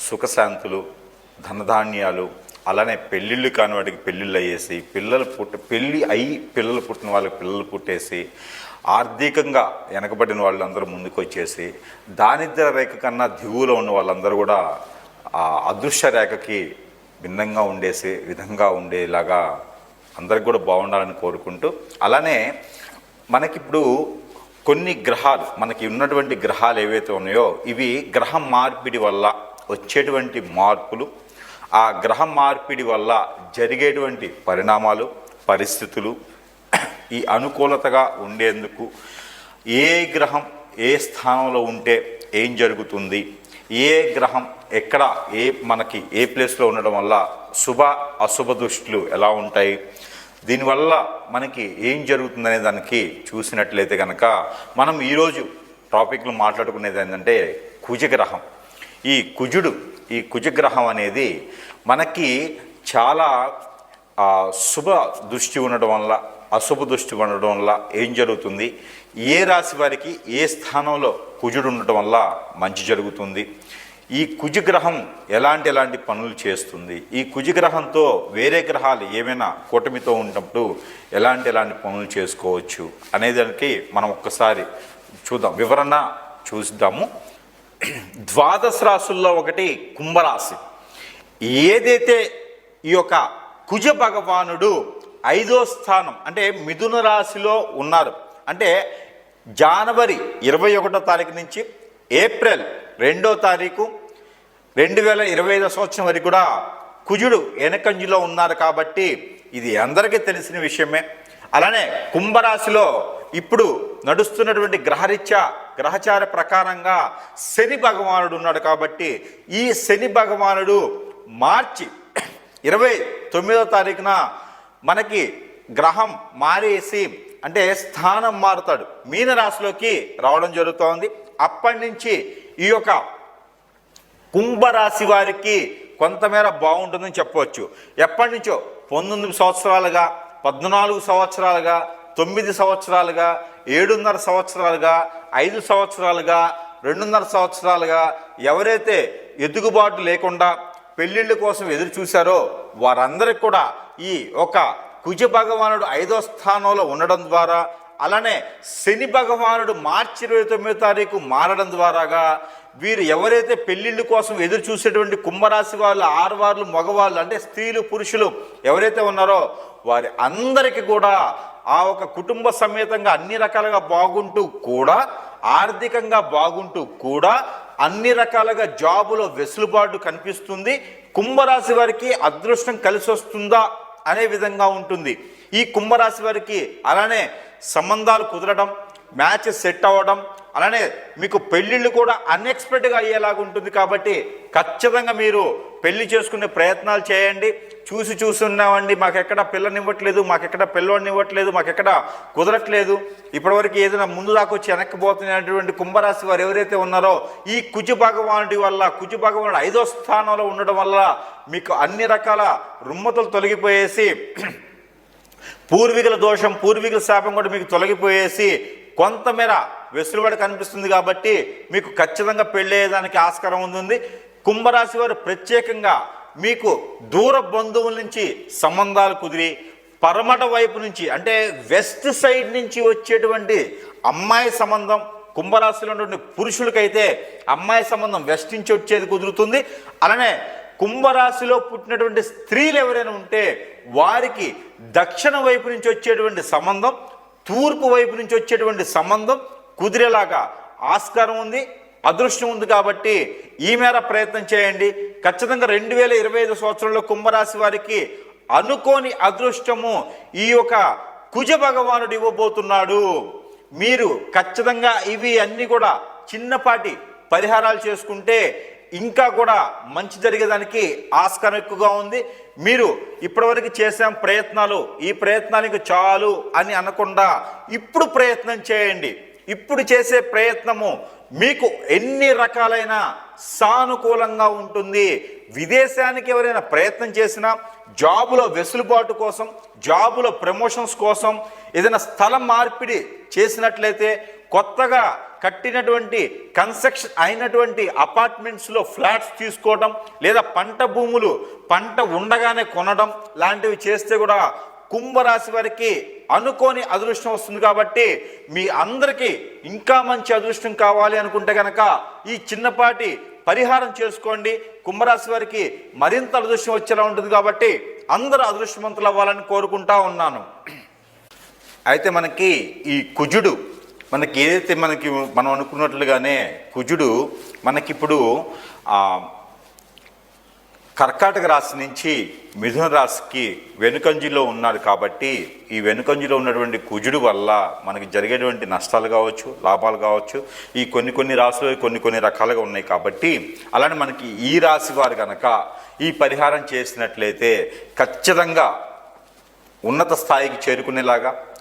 సుఖశాంతులు ధనధాన్యాలు అలానే పెళ్ళిళ్ళు కాని వాటికి పెళ్ళిళ్ళు అయ్యేసి పిల్లలు పుట్ట పెళ్ళి అయ్యి పిల్లలు పుట్టిన వాళ్ళకి పిల్లలు పుట్టేసి ఆర్థికంగా వెనకబడిన వాళ్ళందరూ ముందుకు వచ్చేసి దారిద్ర రేఖ కన్నా దిగువలో ఉన్న వాళ్ళందరూ కూడా ఆ అదృశ్య రేఖకి భిన్నంగా ఉండేసి విధంగా ఉండేలాగా అందరికి కూడా బాగుండాలని కోరుకుంటూ అలానే మనకిప్పుడు కొన్ని గ్రహాలు మనకి ఉన్నటువంటి గ్రహాలు ఏవైతే ఉన్నాయో ఇవి గ్రహ మార్పిడి వల్ల వచ్చేటువంటి మార్పులు ఆ గ్రహ మార్పిడి వల్ల జరిగేటువంటి పరిణామాలు పరిస్థితులు ఈ అనుకూలతగా ఉండేందుకు ఏ గ్రహం ఏ స్థానంలో ఉంటే ఏం జరుగుతుంది ఏ గ్రహం ఎక్కడ ఏ మనకి ఏ ప్లేస్లో ఉండడం వల్ల శుభ అశుభ దృష్టిలు ఎలా ఉంటాయి దీనివల్ల మనకి ఏం జరుగుతుందనే దానికి చూసినట్లయితే కనుక మనం ఈరోజు టాపిక్లు మాట్లాడుకునేది ఏంటంటే కుజగ్రహం. ఈ కుజుడు ఈ కుజగ్రహం అనేది మనకి చాలా శుభ దృష్టి ఉండడం వల్ల అశుభ దృష్టి ఉండడం వల్ల ఏం జరుగుతుంది? ఏ రాశి వారికి ఏ స్థానంలో కుజుడు ఉండటం వల్ల మంచి జరుగుతుంది? ఈ కుజగ్రహం ఎలాంటి ఎలాంటి పనులు చేస్తుంది? ఈ కుజగ్రహంతో వేరే గ్రహాలు ఏమైనా కూటమితో ఉన్నప్పుడు ఎలాంటి ఎలాంటి పనులు చేసుకోవచ్చు? అనే దానికి మనం ఒక్కసారి చూద్దాం. వివరణ చూద్దాము. ద్వాదశ రాశుల్లో ఒకటి కుంభరాశి. ఏదైతే ఈ యొక్క కుజ భగవానుడు ఐదో స్థానం అంటే మిథున రాశిలో ఉన్నారు అంటే జనవరి ఇరవై ఒకటో తారీఖు నుంచి ఏప్రిల్ రెండో తారీఖు రెండు వేల ఇరవై ఐదో సంవత్సరం వరకు కూడా కుజుడు వెనకంజులో ఉన్నారు కాబట్టి ఇది అందరికీ తెలిసిన విషయమే. అలానే కుంభరాశిలో ఇప్పుడు నడుస్తున్నటువంటి గ్రహరీత్యా గ్రహచార ప్రకారంగా శని భగవానుడు ఉన్నాడు కాబట్టి ఈ శని భగవానుడు మార్చి ఇరవై తొమ్మిదో తారీఖున మనకి గ్రహం మారేసి అంటే స్థానం మారుతాడు. మీన రాశిలోకి రావడం జరుగుతోంది. అప్పటి నుంచి ఈ యొక్క కుంభరాశి వారికి కొంతమేర బాగుంటుందని చెప్పవచ్చు. ఎప్పటి నుంచో? పంతొమ్మిది సంవత్సరాలుగా పద్నాలుగు సంవత్సరాలుగా తొమ్మిది సంవత్సరాలుగా ఏడున్నర సంవత్సరాలుగా ఐదు సంవత్సరాలుగా రెండున్నర సంవత్సరాలుగా ఎవరైతే ఎదుగుబాటు లేకుండా పెళ్ళిళ్ళ కోసం ఎదురు చూశారో వారందరికి కూడా ఈ ఒక కుజ భగవానుడు ఐదో స్థానంలో ఉండడం ద్వారా అలానే శని భగవానుడు మార్చి ఇరవై తొమ్మిదో తారీఖు మారడం ద్వారాగా వీరు ఎవరైతే పెళ్ళిళ్ళ కోసం ఎదురు చూసేటువంటి కుంభరాశి వాళ్ళు ఆడవాళ్ళు మగవాళ్ళు అంటే స్త్రీలు పురుషులు ఎవరైతే ఉన్నారో వారి అందరికీ కూడా ఆ ఒక కుటుంబ సమేతంగా అన్ని రకాలుగా బాగుంటూ కూడా ఆర్థికంగా బాగుంటూ కూడా అన్ని రకాలుగా జాబులో వెసులుబాటు కనిపిస్తుంది. కుంభరాశి వారికి అదృష్టం కలిసి వస్తుందా అనే విధంగా ఉంటుంది. ఈ కుంభరాశి వారికి అలానే సంబంధాలు కుదరడం మ్యాచ్ సెట్ అవ్వడం అలానే మీకు పెళ్ళిళ్ళు కూడా అన్ఎక్స్పెక్టెడ్గా అయ్యేలాగా ఉంటుంది కాబట్టి ఖచ్చితంగా మీరు పెళ్ళి చేసుకునే ప్రయత్నాలు చేయండి. చూసి చూస్తున్నామండి మాకెక్కడ పిల్లనివ్వట్లేదు మాకెక్కడ పిల్లోనివ్వట్లేదు మాకెక్కడ కుదరట్లేదు. ఇప్పటివరకు ఏదైనా ముందు దాకా వచ్చి వెనక్కిపోతున్నటువంటి కుంభరాశి వారు ఎవరైతే ఉన్నారో ఈ కుజు భగవానుడి వల్ల కుజు భగవానుడు ఐదో స్థానంలో ఉండడం వల్ల మీకు అన్ని రకాల రుమ్మతులు తొలగిపోయేసి పూర్వీకుల దోషం పూర్వీకుల శాపం కూడా మీకు తొలగిపోయేసి కొంతమేర వెసులుబడి కనిపిస్తుంది కాబట్టి మీకు ఖచ్చితంగా పెళ్ళయ్యేదానికి ఆస్కారం ఉంటుంది కుంభరాశి వారు ప్రత్యేకంగా మీకు దూర బంధువుల నుంచి సంబంధాలు కుదిరి పరమట వైపు నుంచి అంటే వెస్ట్ సైడ్ నుంచి వచ్చేటువంటి అమ్మాయి సంబంధం కుంభరాశిలో ఉన్నటువంటి పురుషులకైతే అమ్మాయి సంబంధం వెస్ట్ నుంచి వచ్చేది కుదురుతుంది. అలానే కుంభరాశిలో పుట్టినటువంటి స్త్రీలు ఎవరైనా ఉంటే వారికి దక్షిణ వైపు నుంచి వచ్చేటువంటి సంబంధం తూర్పు వైపు నుంచి వచ్చేటువంటి సంబంధం కుదిరేలాగా ఆస్కారం ఉంది అదృష్టం ఉంది కాబట్టి ఈ మేర ప్రయత్నం చేయండి. ఖచ్చితంగా రెండు వేల ఇరవై ఐదు సంవత్సరంలో కుంభరాశి వారికి అనుకోని అదృష్టము ఈ యొక్క కుజ భగవానుడు ఇవ్వబోతున్నాడు. మీరు ఖచ్చితంగా ఇవి అన్నీ కూడా చిన్నపాటి పరిహారాలు చేసుకుంటే ఇంకా కూడా మంచి జరిగేదానికి ఆస్కారం ఎక్కువగా ఉంది. మీరు ఇప్పటివరకు చేసాం ప్రయత్నాలు ఈ ప్రయత్నానికి చాలు అని అనకుండా ఇప్పుడు ప్రయత్నం చేయండి. ఇప్పుడు చేసే ప్రయత్నము మీకు ఎన్ని రకాలైన సానుకూలంగా ఉంటుంది. విదేశానికి ఎవరైనా ప్రయత్నం చేసినా జాబులో వెసులుబాటు కోసం జాబులో ప్రమోషన్స్ కోసం ఏదైనా స్థలం మార్పిడి చేసినట్లయితే కొత్తగా కట్టినటువంటి కన్స్ట్రక్షన్ అయినటువంటి అపార్ట్మెంట్స్లో ఫ్లాట్స్ తీసుకోవడం లేదా పంట భూములు పంట ఉండగానే కొనడం లాంటివి చేస్తే కూడా కుంభరాశి వారికి అనుకోని అదృష్టం వస్తుంది కాబట్టి మీ అందరికీ ఇంకా మంచి అదృష్టం కావాలి అనుకుంటే కనుక ఈ చిన్నపాటి పరిహారం చేసుకోండి. కుంభరాశి వారికి మరింత అదృష్టం వచ్చేలా ఉంటుంది కాబట్టి అందరూ అదృష్టవంతులు అవ్వాలని కోరుకుంటా ఉన్నాను. అయితే మనకి ఈ కుజుడు మనకి ఏదైతే మనకి మనం అనుకున్నట్లుగానే కుజుడు మనకిప్పుడు కర్కాటక రాశి నుంచి మిథున రాశికి వెనుకంజిలో ఉన్నాడు కాబట్టి ఈ వెనుకంజిలో ఉన్నటువంటి కుజుడు వల్ల మనకి జరిగేటువంటి నష్టాలు కావచ్చు లాభాలు కావచ్చు ఈ కొన్ని కొన్ని రాశులు కొన్ని కొన్ని రకాలుగా ఉన్నాయి కాబట్టి అలానే మనకి ఈ రాశి వారు కనుక ఈ పరిహారం చేసినట్లయితే ఖచ్చితంగా ఉన్నత స్థాయికి చేరుకునేలాగా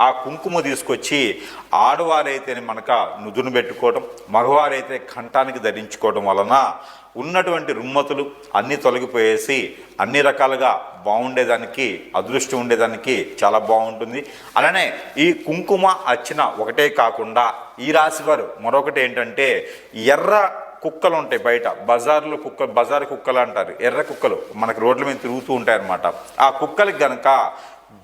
ఆ కుంకుమ తీసుకొచ్చి ఆడవారైతే మనక నుదును పెట్టుకోవడం మగవారైతే కంఠానికి ధరించుకోవడం వలన ఉన్నటువంటి రుమ్మతులు అన్నీ తొలగిపోయేసి అన్ని రకాలుగా బాగుండేదానికి అదృష్టం ఉండేదానికి చాలా బాగుంటుంది. అలానే ఈ కుంకుమ అచ్చిన ఒకటే కాకుండా ఈ రాశివారు మరొకటి ఏంటంటే ఎర్ర కుక్కలు ఉంటాయి బయట బజార్లో కుక్క బజార్ కుక్కలు అంటారు ఎర్ర కుక్కలు మనకు రోడ్ల మీద తిరుగుతూ ఉంటాయి అన్నమాట ఆ కుక్కలకి గనక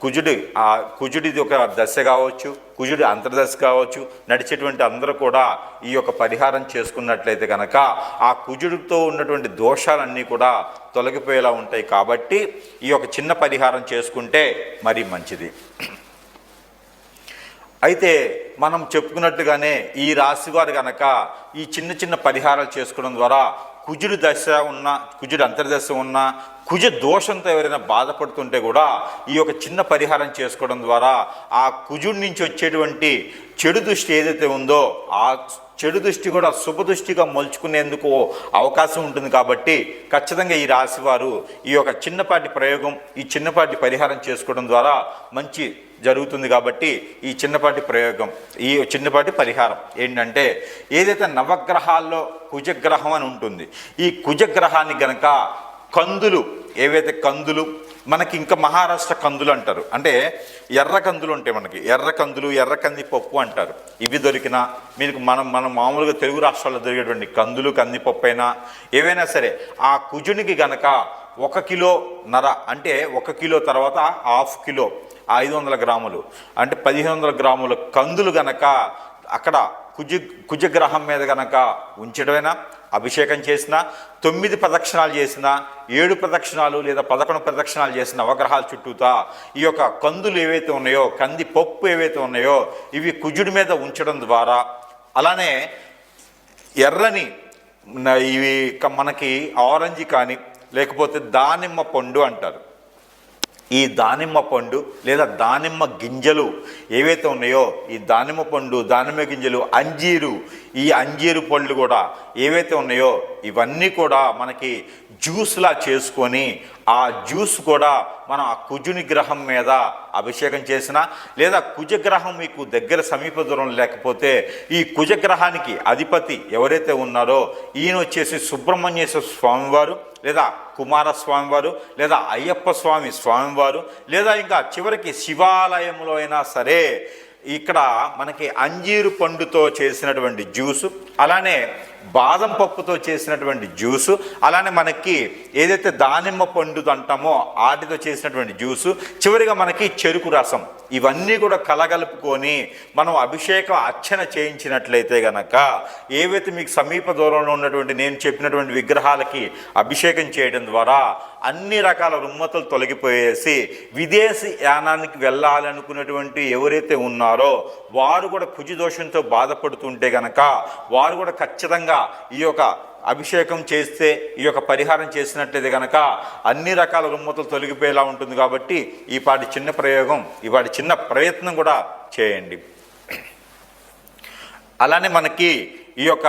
కుజుడి ఆ కుజుడిది ఒక దశ కావచ్చు కుజుడి అంతర్దశ కావచ్చు నడిచేటువంటి అందరూ కూడా ఈ యొక్క పరిహారం చేసుకున్నట్లయితే కనుక ఆ కుజుడితో ఉన్నటువంటి దోషాలన్నీ కూడా తొలగిపోయేలా ఉంటాయి కాబట్టి ఈ యొక్క చిన్న పరిహారం చేసుకుంటే మరీ మంచిది. అయితే మనం చెప్పుకున్నట్టుగానే ఈ రాశివారు కనుక గనక ఈ చిన్న చిన్న పరిహారాలు చేసుకోవడం ద్వారా కుజుడు దశ ఉన్న కుజుడు అంతర్దశ ఉన్న కుజ దోషంతో ఎవరైనా బాధపడుతుంటే కూడా ఈ యొక్క చిన్న పరిహారం చేసుకోవడం ద్వారా ఆ కుజుడి నుంచి వచ్చేటువంటి చెడు దృష్టి ఏదైతే ఉందో ఆ చెడు దృష్టి కూడా శుభ దృష్టిగా మలుచుకునేందుకు అవకాశం ఉంటుంది కాబట్టి ఖచ్చితంగా ఈ రాశి వారు ఈ యొక్క చిన్నపాటి ప్రయోగం ఈ చిన్నపాటి పరిహారం చేసుకోవడం ద్వారా మంచి జరుగుతుంది కాబట్టి ఈ చిన్నపాటి ప్రయోగం ఈ చిన్నపాటి పరిహారం ఏంటంటే ఏదైతే నవగ్రహాల్లో కుజగ్రహం అని ఉంటుంది ఈ కుజగ్రహాన్ని గనక కందులు ఏవైతే కందులు మనకి ఇంకా మహారాష్ట్ర కందులు అంటారు. అంటే ఎర్ర కందులు ఉంటాయి మనకి. ఎర్ర కందులు ఎర్ర కంది పప్పు అంటారు. ఇవి దొరికినా మీకు మనం మనం మామూలుగా తెలుగు రాష్ట్రాల్లో దొరికేటువంటి కందులు కందిపప్పు అయినా ఏవైనా సరే ఆ కుజునికి గనక ఒక కిలో నర అంటే ఒక కిలో తర్వాత హాఫ్ కిలో ఐదు వందల గ్రాములు. అంటే పదిహేను వందల గ్రాముల కందులు గనక అక్కడ కుజ కుజగ్రహం మీద గనక ఉంచడమైనా? అభిషేకం చేసిన తొమ్మిది ప్రదక్షిణాలు చేసిన ఏడు ప్రదక్షిణాలు లేదా పదకొండు ప్రదక్షిణాలు చేసిన నవగ్రహాల చుట్టూతా ఈ యొక్క కందులు ఏవైతే ఉన్నాయో కంది పప్పు ఏవైతే ఉన్నాయో ఇవి కుజుడి మీద ఉంచడం ద్వారా అలానే ఎర్రని ఇవి మనకి ఆరెంజ్ కానీ లేకపోతే దానిమ్మ పండు అంటారు. ఈ దానిమ్మ పండు లేదా దానిమ్మ గింజలు ఏవైతే ఉన్నాయో ఈ దానిమ్మ పండు దానిమ్మ గింజలు అంజీరు ఈ అంజీరు పళ్ళు కూడా ఏవైతే ఉన్నాయో ఇవన్నీ కూడా మనకి జ్యూస్లా చేసుకొని ఆ జ్యూస్ కూడా మనం ఆ కుజుని గ్రహం మీద అభిషేకం చేసిన లేదా కుజగ్రహం మీకు దగ్గర సమీప దూరం లేకపోతే ఈ కుజగ్రహానికి అధిపతి ఎవరైతే ఉన్నారో ఈయన వచ్చేసి సుబ్రహ్మణ్యేశ్వర స్వామివారు లేదా కుమారస్వామివారు లేదా అయ్యప్ప స్వామి స్వామివారు లేదా ఇంకా చివరికి శివాలయంలో అయినా సరే ఇక్కడ మనకి అంజీరు పండుతో చేసినటువంటి జ్యూసు అలానే బాదం పప్పుతో చేసినటువంటి జ్యూసు అలానే మనకి ఏదైతే దానిమ్మ పండు అంటామో వాటితో చేసినటువంటి జ్యూసు చివరిగా మనకి చెరుకు రసం. ఇవన్నీ కూడా కలగలుపుకొని మనం అభిషేకం అర్చన చేయించినట్లయితే గనక ఏవైతే మీకు సమీప దూరంలో ఉన్నటువంటి నేను చెప్పినటువంటి విగ్రహాలకి అభిషేకం చేయడం ద్వారా అన్ని రకాల రుమ్మతులు తొలగిపోయేసి విదేశీ యానానికి వెళ్ళాలనుకున్నటువంటి ఎవరైతే ఉన్నారో వారు కూడా కుజి దోషంతో బాధపడుతుంటే గనక వారు కూడా ఖచ్చితంగా ఈ యొక్క అభిషేకం చేస్తే ఈ యొక్క పరిహారం చేసినట్లయితే కనుక అన్ని రకాల రుమ్మతులు తొలగిపోయేలా ఉంటుంది కాబట్టి ఈపాటి చిన్న ప్రయోగం ఈ చిన్న ప్రయత్నం కూడా చేయండి. అలానే మనకి ఈ యొక్క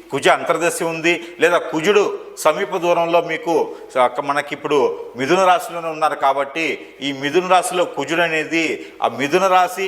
కుజ అంతర్దశి ఉంది లేదా కుజుడు సమీప దూరంలో మీకు మనకి ఇప్పుడు మిథున రాశిలోనే ఉన్నారు కాబట్టి ఈ మిథున రాశిలో కుజుడు అనేది ఆ మిథున రాశి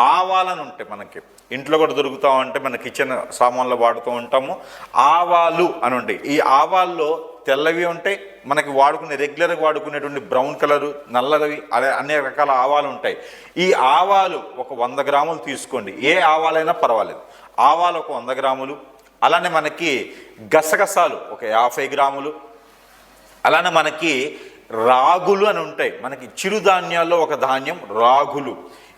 ఆవాలని ఉంటాయి మనకి. ఇంట్లో కూడా దొరుకుతూ ఉంటే మన కిచెన్ సామాన్లు వాడుతూ ఉంటాము. ఆవాలు అని ఉంటాయి ఈ ఆవాల్లో తెల్లవి ఉంటాయి మనకి వాడుకునే రెగ్యులర్గా వాడుకునేటువంటి బ్రౌన్ కలరు నల్లవి అదే అనేక రకాల ఆవాలు ఉంటాయి. ఈ ఆవాలు ఒక వంద గ్రాములు తీసుకోండి. ఏ ఆవాలైనా పర్వాలేదు. ఆవాలు ఒక వంద గ్రాములు. అలానే మనకి గసగసాలు ఒక యాభై గ్రాములు. అలానే మనకి రాగులు అని ఉంటాయి. మనకి చిరుధాన్యాల్లో ఒక ధాన్యం రాగులు.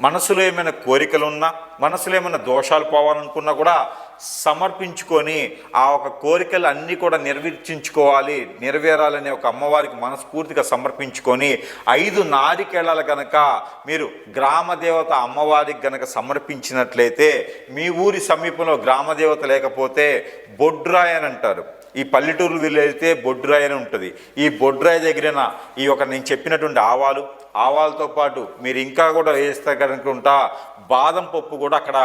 మనసులో ఏమైనా కోరికలు ఉన్నా మనసులో ఏమైనా దోషాలు పోవాలనుకున్నా కూడా సమర్పించుకొని ఆ ఒక కోరికలు అన్నీ కూడా నిర్వర్తించుకోవాలి నెరవేరాలని ఒక అమ్మవారికి మనస్ఫూర్తిగా సమర్పించుకొని ఐదు నారికేళాలు కనుక మీరు గ్రామ దేవత అమ్మవారికి గనక సమర్పించినట్లయితే మీ ఊరి సమీపంలో గ్రామ దేవత లేకపోతే బొడ్రాయ్ అని అంటారు. ఈ పల్లెటూరు వెళ్తే బొడ్రాయ్ అని ఉంటుంది. ఈ బొడ్రాయ్ దగ్గరన ఈ ఒక నేను చెప్పినటువంటి ఆవాలు ఆవాలతో పాటు మీరు ఇంకా కూడా వేస్తే కనుకుంటా బాదం పప్పు కూడా అక్కడ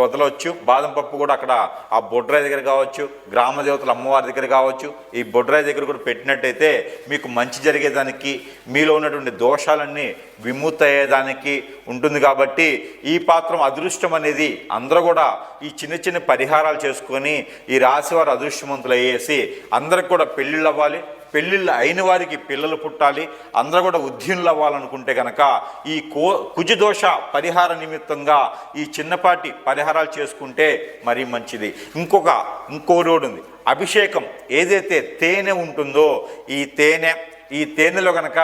వదలవచ్చు బాదం పప్పు కూడా అక్కడ ఆ బొడ్రాయి దగ్గర కావచ్చు గ్రామ దేవతల అమ్మవారి దగ్గర కావచ్చు. ఈ బొడ్రాయి దగ్గర కూడా పెట్టినట్టయితే మీకు మంచి జరిగేదానికి మీలో ఉన్నటువంటి దోషాలన్నీ విముక్త అయ్యేదానికి ఉంటుంది కాబట్టి ఈ పాత్రం అదృష్టం అనేది అందరూ కూడా ఈ చిన్న చిన్న పరిహారాలు చేసుకొని ఈ రాశి వారు అదృష్టవంతులు అయ్యేసి అందరికి కూడా పెళ్ళిళ్ళు అవ్వాలి. పెళ్ళిళ్ళు అయిన వారికి పిల్లలు పుట్టాలి అందరూ కూడా ఉద్యనులు అవ్వాలనుకుంటే కనుక ఈ కో కుజదోష పరిహార నిమిత్తంగా ఈ చిన్నపాటి పరిహారాలు చేసుకుంటే మరీ మంచిది. ఇంకొక ఇంకో రోడ్ ఉంది. అభిషేకం ఏదైతే తేనె ఉంటుందో ఈ తేనె ఈ తేనెలో కనుక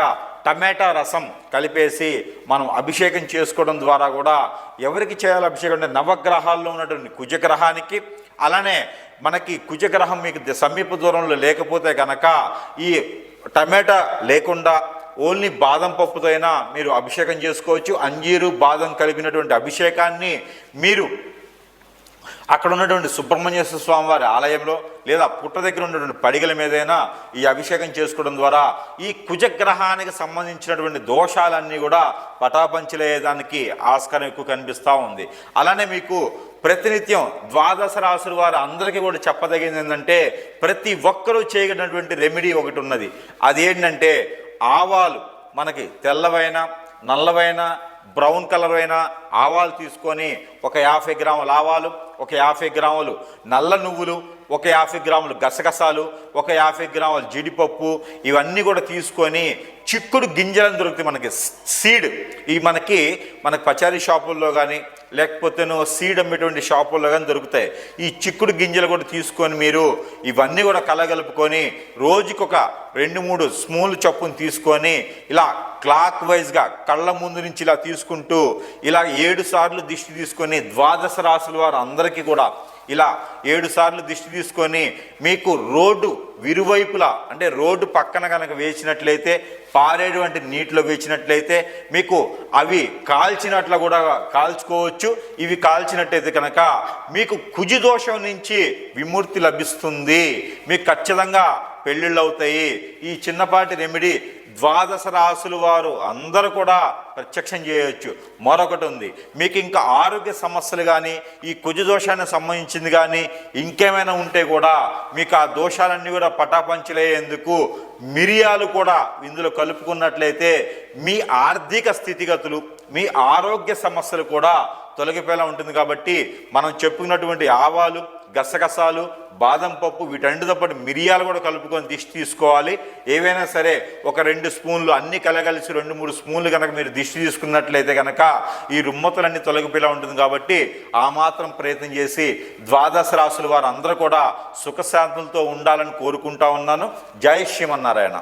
టమాటా రసం కలిపేసి మనం అభిషేకం చేసుకోవడం ద్వారా కూడా ఎవరికి చేయాలి అభిషేకం అంటే నవగ్రహాల్లో ఉన్నటువంటి కుజగ్రహానికి అలానే మనకి కుజగ్రహం మీకు సమీప దూరంలో లేకపోతే కనుక ఈ టమాటా లేకుండా ఓన్లీ బాదం పప్పుతో అయినా మీరు అభిషేకం చేసుకోవచ్చు. అంజీరు బాదం కలిపినటువంటి అభిషేకాన్ని మీరు అక్కడ ఉన్నటువంటి సుబ్రహ్మణ్యేశ్వర స్వామి వారి ఆలయంలో లేదా పుట్ట దగ్గర ఉన్నటువంటి పడిగల మీదైనా ఈ అభిషేకం చేసుకోవడం ద్వారా ఈ కుజగ్రహానికి సంబంధించినటువంటి దోషాలన్నీ కూడా పటాపంచలేదానికి ఆస్కారం ఎక్కువ కనిపిస్తూ ఉంది. అలానే మీకు ప్రతినిత్యం ద్వాదశ రాసుల వారు అందరికీ కూడా చెప్పదగింది ఏంటంటే ప్రతి ఒక్కరూ చేయగలిగినటువంటి రెమెడీ ఒకటి ఉన్నది. అదేంటంటే ఆవాలు మనకి తెల్లవైన నల్లవైన బ్రౌన్ కలర్ అయిన ఆవాలు తీసుకొని ఒక యాభై గ్రాముల ఆవాలు ఒక యాభై గ్రాములు నల్ల నువ్వులు ఒక యాభై గ్రాములు గసగసాలు ఒక యాభై గ్రాముల జీడిపప్పు ఇవన్నీ కూడా తీసుకొని చిక్కుడు గింజలను దొరుకుతాయి మనకి. సీడ్ ఈ మనకి మనకి పచారీ షాపుల్లో కానీ లేకపోతే సీడ్ అమ్మేటువంటి షాపుల్లో కానీ దొరుకుతాయి. ఈ చిక్కుడు గింజలు కూడా తీసుకొని మీరు ఇవన్నీ కూడా కలగలుపుకొని రోజుకొక రెండు మూడు స్మూల్ చొప్పును తీసుకొని ఇలా క్లాక్ వైజ్గా కళ్ళ ముందు నుంచి ఇలా తీసుకుంటూ ఇలా ఏడు సార్లు దిష్టి తీసుకొని ద్వాదశ రాసుల వారు అందరికీ కూడా ఇలా ఏడు సార్లు దిష్టి తీసుకొని మీకు రోడ్డు విరువైపులా అంటే రోడ్డు పక్కన కనుక వేసినట్లయితే పారేటువంటి నీటిలో వేసినట్లయితే మీకు అవి కాల్చినట్లు కూడా కాల్చుకోవచ్చు. ఇవి కాల్చినట్టయితే కనుక మీకు కుజి దోషం నుంచి విముక్తి లభిస్తుంది. మీకు ఖచ్చితంగా పెళ్ళిళ్ళు అవుతాయి ఈ చిన్నపాటి రెమెడీ ద్వాదశ రాసుల వారు అందరూ కూడా ప్రత్యక్షం చేయవచ్చు మరొకటి ఉంది. మీకు ఇంకా ఆరోగ్య సమస్యలు కానీ ఈ కుజ దోషానికి సంబంధించింది కానీ ఇంకేమైనా ఉంటే కూడా మీకు ఆ దోషాలన్నీ కూడా పటాపంచలేందుకు మిరియాలు కూడా ఇందులో కలుపుకున్నట్లయితే మీ ఆర్థిక స్థితిగతులు మీ ఆరోగ్య సమస్యలు కూడా తొలగిపోయేలా ఉంటుంది. కాబట్టి మనం చెప్పుకున్నటువంటి ఆవాలు గసగసాలు బాదం పప్పు వీటన్నిటితో పాటు మిరియాలు కూడా కలుపుకొని దిష్టి తీసుకోవాలి. ఏవైనా సరే ఒక రెండు స్పూన్లు అన్ని కలగలిసి రెండు మూడు స్పూన్లు కనుక మీరు దిష్టి తీసుకున్నట్లయితే కనుక ఈ రుమ్మతులన్నీ తొలగిపోయేలా ఉంటుంది కాబట్టి ఆ మాత్రం ప్రయత్నం చేసి ద్వాదశ రాసుల వారు అందరూ కూడా సుఖశాంతులతో ఉండాలని కోరుకుంటా ఉన్నాను. జై శ్రీమన్నారాయణ.